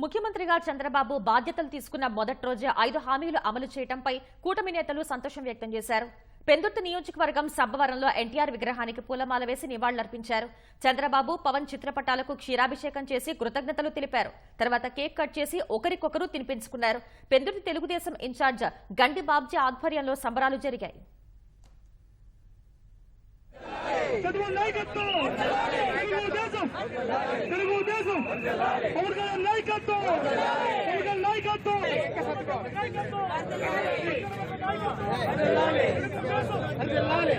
ముఖ్యమంత్రిగా చంద్రబాబు బాధ్యతలు తీసుకున్న మొదటి రోజే ఐదు హామీలు అమలు చేయడంపై కూటమి నేతలు సంతోషం వ్యక్తం చేశారు. పెందుర్తి నియోజకవర్గం సబ్బవరంలో ఎన్టీఆర్ విగ్రహానికి పూలమాల వేసి నివాళులర్పించారు. చంద్రబాబు పవన్ చిత్రపటాలకు క్షీరాభిషేకం చేసి కృతజ్ఞతలు తెలిపారు. తర్వాత కేక్ కట్ చేసి ఒకరికొకరు తినిపించుకున్నారు. పెందుర్తి తెలుగుదేశం ఇన్ఛార్జ్ గండి బాబ్జీ ఆధ్వర్యంలో సంబరాలు జరిగాయి. చదువు నాయకత్వం! తెలుగుదేశం! పవన్ కళ్యాణ్ నాయకత్వం! పవన్ కళ్యాణ్ నాయకత్వం!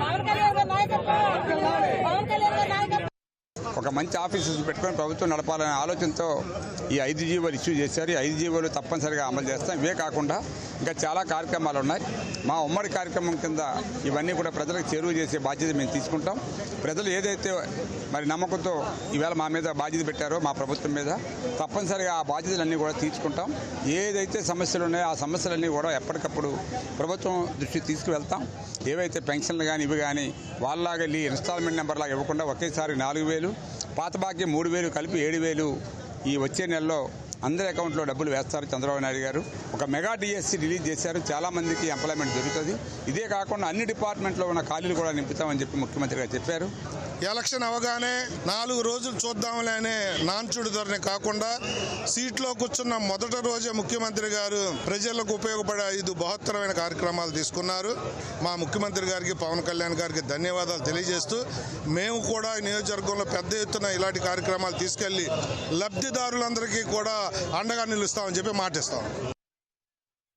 పవన్ కళ్యాణ్ నాయకత్వం పవన్ కళ్యాణ్ గారి నాయకత్వం ఒక మంచి ఆఫీసెస్ పెట్టుకొని ప్రభుత్వం నడపాలనే ఆలోచనతో ఈ ఐదు జీవోలు ఇష్యూ చేశారు. ఈ ఐదు జీవోలు తప్పనిసరిగా అమలు చేస్తాం. ఇవే కాకుండా ఇంకా చాలా కార్యక్రమాలు ఉన్నాయి. మా ఉమ్మడి కార్యక్రమం కింద ఇవన్నీ కూడా ప్రజలకు చేరువ చేసే బాధ్యత మేము తీసుకుంటాం. ప్రజలు ఏదైతే మరి నమ్మకంతో ఈవేళ మా మీద బాధ్యత పెట్టారో మా ప్రభుత్వం మీద తప్పనిసరిగా ఆ బాధ్యతలన్నీ కూడా తీర్చుకుంటాం ఏదైతే సమస్యలు ఉన్నాయో ఆ సమస్యలన్నీ కూడా ఎప్పటికప్పుడు ప్రభుత్వం దృష్టికి తీసుకువెళ్తాం. ఏవైతే పెన్షన్లు కానీ ఇవి కానీ వాళ్ళలాగా వెళ్ళి ఇన్స్టాల్మెంట్ నెంబర్ లాగా ఇవ్వకుండా ఒకేసారి నాలుగు వేలు పాత బాకీ మూడు వేలు కలిపి ఏడు వేలు ఈ వచ్చే నెలలో అందరి అకౌంట్లో డబ్బులు వేస్తారు చంద్రబాబు నాయుడు గారు. ఒక మెగా డిఎస్సి రిలీజ్ చేశారు. చాలామందికి ఎంప్లాయ్మెంట్ దొరుకుతుంది. ఇదే కాకుండా అన్ని డిపార్ట్మెంట్లో ఉన్న ఖాళీలు కూడా నింపుతామని చెప్పి ముఖ్యమంత్రి గారు చెప్పారు. ఎలక్షన్ అవగానే నాలుగు రోజులు చూద్దాంలే అనే నాంచుడు ధోరణి కాకుండా సీట్లో కూర్చున్న మొదటి రోజే ముఖ్యమంత్రి గారు ప్రజలకు ఉపయోగపడే ఐదు బహత్తరమైన కార్యక్రమాలు తీసుకున్నారు. మా ముఖ్యమంత్రి గారికి పవన్ కళ్యాణ్ గారికి ధన్యవాదాలు తెలియజేస్తూ మేము కూడా నియోజకవర్గంలో పెద్ద ఎత్తున ఇలాంటి కార్యక్రమాలు తీసుకెళ్ళి లబ్ధిదారులందరికీ కూడా అండగా నిలుస్తామని చెప్పి మాటిస్తాం.